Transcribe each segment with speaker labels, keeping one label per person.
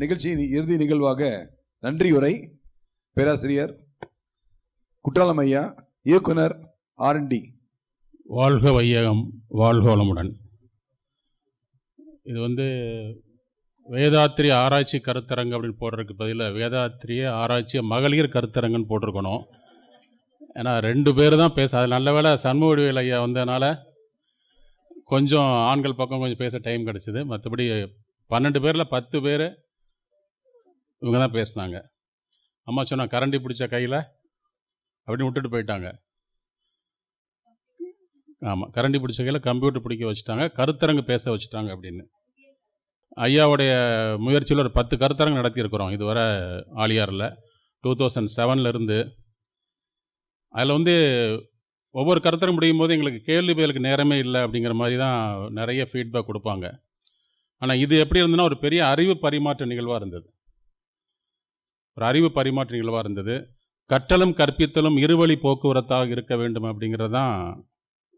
Speaker 1: நிகழ்ச்சியின் இறுதி நிகழ்வாக நன்றி உரை பேராசிரியர் குற்றாலம் ஐயா இயக்குனர் ஆர்என்டி
Speaker 2: வாழ்க வையகம் வாழ்க வளமுடன். இது வந்து வேதாத்திரி ஆராய்ச்சி கருத்தரங்கு அப்படின்னு போடுறதுக்கு பதிலாக வேதாத்திரிய ஆராய்ச்சி மகளிர் கருத்தரங்குன்னு போட்டிருக்கணும். ஏன்னா ரெண்டு பேர் தான் பேச அது நல்ல வேலை சண்முகடிவேல் ஐயா வந்ததுனால கொஞ்சம் ஆண்கள் பக்கம் கொஞ்சம் பேச டைம் கிடச்சிது. மற்றபடி பன்னெண்டு பேரில் பத்து பேர் இவங்க தான் பேசுனாங்க. அம்மா சொன்னால் கரண்டி பிடிச்ச கையில்? அப்படின்னு விட்டுட்டு போயிட்டாங்க. ஆமாம் கரண்டி பிடிச்ச கையில் கம்ப்யூட்டர் பிடிக்க வச்சுட்டாங்க. கருத்தரங்கு பேச வச்சுட்டாங்க அப்படின்னு. ஐயாவுடைய முயற்சியில் ஒரு பத்து கருத்தரங்கு நடத்தியிருக்கிறோம் இதுவரை ஆலியாரில். டூ தௌசண்ட் செவன்லேருந்து அதில் வந்து ஒவ்வொரு கருத்தரங்கு முடியும் போது எங்களுக்கு கேள்வி பதிலுக்கு நேரமே இல்லை அப்படிங்கிற மாதிரி தான் நிறைய ஃபீட்பேக் கொடுப்பாங்க. ஆனால் இது எப்படி இருந்ததுன்னா ஒரு பெரிய அறிவு பரிமாற்ற நிகழ்வாக இருந்தது. ஒரு அறிவு பரிமாற்ற நிகழ்வாக இருந்தது. கற்றலும் கற்பித்தலும் இருவழி போக்குவரத்தாக இருக்க வேண்டும் அப்படிங்கிறது தான்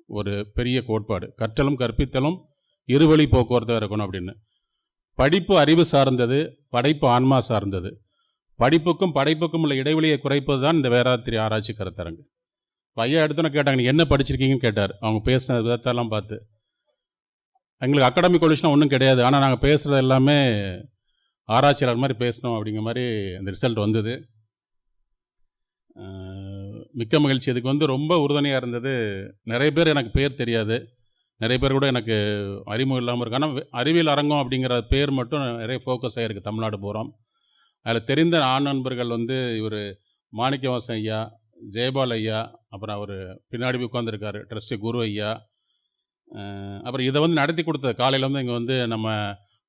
Speaker 2: ஒரு பெரிய கோட்பாடு. கற்றலும் கற்பித்தலும் இருவழி போக்குவரத்தாக இருக்கணும் அப்படின்னு. படிப்பு அறிவு சார்ந்தது படைப்பு ஆன்மா சார்ந்தது. படிப்புக்கும் படைப்புக்கும் உள்ள இடைவெளியை குறைப்பது தான் இந்த வேதாத்திரி ஆராய்ச்சி கருத்தரங்கு. பையன் ஐயா எடுத்தோன்னு கேட்டாங்க நீ என்ன படிச்சிருக்கீங்கன்னு? கேட்டார். அவங்க பேசின விதத்தெல்லாம் பார்த்து. எங்களுக்கு அகாடமிக் கொலிஷனாக ஒன்றும் கிடையாது. ஆனால் நாங்கள் பேசுகிறது எல்லாமே ஆராய்ச்சியாளர் மாதிரி பேசணும் அப்படிங்கிற மாதிரி அந்த ரிசல்ட் வந்தது. மிக்க மகிழ்ச்சி. இதுக்கு வந்து ரொம்ப உறுதுணையாக இருந்தது. நிறைய பேர் எனக்கு பேர் தெரியாது. நிறைய பேர் கூட எனக்கு அறிமுகம் இல்லாமல் இருக்கு ஆனால் அறிவியல் அரங்கம் அப்படிங்கிற பேர் மட்டும் நிறைய ஃபோக்கஸ் ஆகிருக்கு தமிழ்நாடு பூரம் அதில் தெரிந்த ஆண் நண்பர்கள் வந்து இவர் மாணிக்கவாசன் ஐயா ஜெயபால் ஐயா அப்புறம் அவர் பின்னாடி உட்காந்துருக்காரு ட்ரஸ்டி குரு ஐயா. அப்புறம் இதை வந்து நடத்தி கொடுத்த காலையில் வந்து இங்கே வந்து நம்ம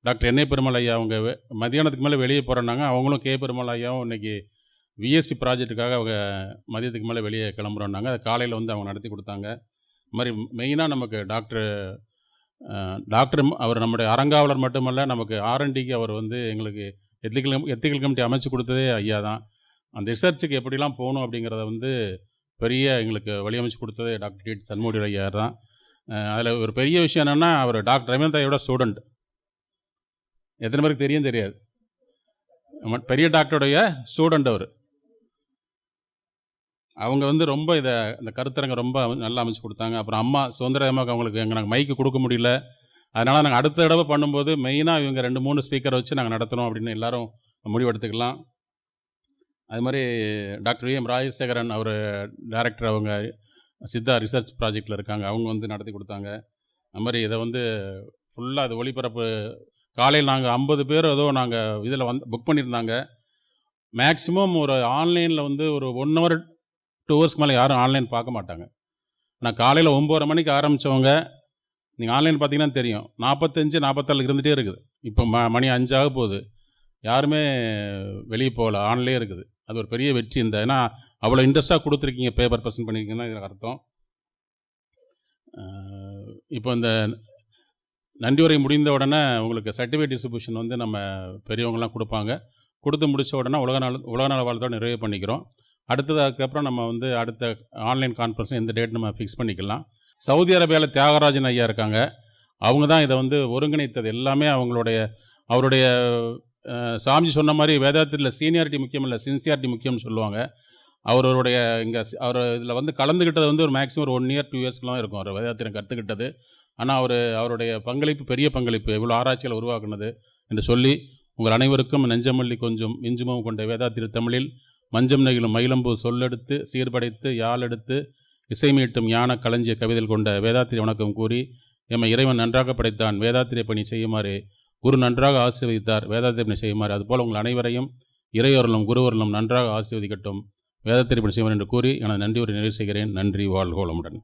Speaker 2: டாக்டர் என்ஏ பெருமாள் ஐயா அவங்க மதியானத்துக்கு மேலே வெளியே போகிறோன்னாங்க அவங்களும் கே. பெருமாள் ஐயாவும் இன்னைக்கு விஎஸ்டி ப்ராஜெக்ட்டுக்காக அவங்க மதியத்துக்கு மேலே வெளியே கிளம்புறோன்னாங்க. அது காலையில் வந்து அவங்க நடத்தி கொடுத்தாங்க. இது மாதிரி மெயினாக நமக்கு டாக்டர் டாக்டர் அவர் நம்முடைய அரங்காவலர் மட்டுமல்ல நமக்கு ஆர்என்டிக்கு அவர் வந்து எங்களுக்கு எத்திக்கல் எத்திக்கல் கமிட்டி அமைச்சு கொடுத்ததே ஐயா தான். அந்த ரிசர்ச்சுக்கு எப்படிலாம் போகணும் அப்படிங்கிறத வந்து பெரிய எங்களுக்கு வழியமைச்சு கொடுத்ததே டாக்டர் டி. சண்முடி ஐயா தான். அதில் ஒரு பெரிய விஷயம் என்னென்னா அவர் டாக்டர் ரவீந்திராயோட ஸ்டூடெண்ட் எத்தனை பேருக்கு தெரியும் தெரியாது. பெரிய டாக்டருடைய ஸ்டூடெண்ட் அவர். அவங்க வந்து ரொம்ப இதை இந்த கருத்தரங்க ரொம்ப நல்லா அமைச்சு கொடுத்தாங்க. அப்புறம் அம்மா சுதந்திரமாக அவங்களுக்கு எங்கள் நாங்கள் மைக்கு கொடுக்க முடியல. அதனால் நாங்கள் அடுத்த தடவை பண்ணும்போது மெயினாக இவங்க ரெண்டு மூணு ஸ்பீக்கர் வச்சு நாங்கள் நடத்துகிறோம் அப்படின்னு எல்லாரும் முடிவெடுத்துக்கலாம் அது மாதிரி டாக்டர் வி எம் ராஜசேகரன் அவர் டைரக்டர் அவங்க சித்தா ரிசர்ச் ப்ராஜெக்டில் இருக்காங்க. அவங்க வந்து நடத்தி கொடுத்தாங்க. அது மாதிரி இதை வந்து ஃபுல்லாக அது ஒளிபரப்பு காலையில் நாங்கள் ஐம்பது பேர் ஏதோ நாங்கள் இதில் வந்து புக் பண்ணியிருந்தாங்க. மேக்ஸிமம் ஒரு ஆன்லைனில் வந்து ஒரு ஒன் ஹவர் டூ ஹவர்ஸ்க்கு மேலே யாரும் ஆன்லைன் பார்க்க மாட்டாங்க. நான் காலையில் ஒம்பது மணிக்கு ஆரம்பித்தவங்க நீங்கள் ஆன்லைன் பார்த்தீங்கன்னா தெரியும். நாற்பத்தஞ்சு நாற்பத்தாலு இருந்துகிட்டே இருக்குது. இப்போ ம மணி அஞ்சாக போகுது. யாருமே வெளியே போகல. ஆன்லேயே இருக்குது. அது ஒரு பெரிய வெற்றி இந்த ஏன்னா அவ்வளோ இன்ட்ரெஸ்ட்டாக கொடுத்துருக்கீங்க பேப்பர் பர்சன் பண்ணியிருக்கீங்கன்னா இதில் அர்த்தம். இப்போ இந்த நன்றி உரை முடிந்த உடனே உங்களுக்கு சர்டிஃபிகேட் டிஸ்ட்ரிபியூஷன் வந்து நம்ம பெரியவங்களாம் கொடுப்பாங்க. கொடுத்து முடிச்ச உடனே உலக நாள் உலக நாள் வாழ்த்தோடு நிறைவு பண்ணிக்கிறோம். அடுத்தது அதுக்கப்புறம் நம்ம வந்து அடுத்த ஆன்லைன் கான்ஃபரன்ஸ் எந்த டேட் நம்ம ஃபிக்ஸ் பண்ணிக்கலாம். சவுதி அரேபியாவில் தியாகராஜன் ஐயா இருக்காங்க. அவங்க தான் இதை வந்து ஒருங்கிணைத்தது. எல்லாமே அவங்களுடைய அவருடைய சாமிஜி சாமி சொன்ன மாதிரி வேதாத்திரியில் சீனியாரிட்டி முக்கியம் இல்லை சின்சியாரிட்டி முக்கியம்னு சொல்லுவாங்க. அவருடைய இங்கே அவர் இதில் வந்து கலந்துக்கிட்டது வந்து ஒரு மேக்ஸிமம் ஒரு ஒன் இயர் டூ இயர்ஸ்க்குலாம் இருக்கும். அவர் வேதாத்திரம் கற்றுக்கிட்டது ஆனால் அவர் அவருடைய பங்களிப்பு பெரிய பங்களிப்பு எவ்வளோ ஆராய்ச்சியில் உருவாக்குனது என்று சொல்லி உங்கள் அனைவருக்கும் நெஞ்சமல்லி கொஞ்சம் இஞ்சுமும் கொண்ட வேதாத்திரு தமிழில் மஞ்சம் நெகிழும் மயிலம்பு சொல்லெடுத்து சீர்படைத்து யாழெடுத்து இசைமீட்டும் ஞான களஞ்சிய கவிதைகள் கொண்ட வேதாத்திரி வணக்கம் கூறி எம்மை இறைவன் நன்றாக படைத்தான் வேதாத்திரிய பணி செய்யுமாறு குரு நன்றாக ஆசீர்வதித்தார் வேதாத்திரி பணி செய்யுமாறு. அதுபோல் உங்கள் அனைவரையும் இறையொருளும் குருவருளும் நன்றாக ஆசீர்வதிக்கட்டும் வேதாத்திரி பணி செய்வார் என்று கூறி எனது நன்றி ஒரு நிறைவு செய்கிறேன். நன்றி வாழ்கோளமுடன்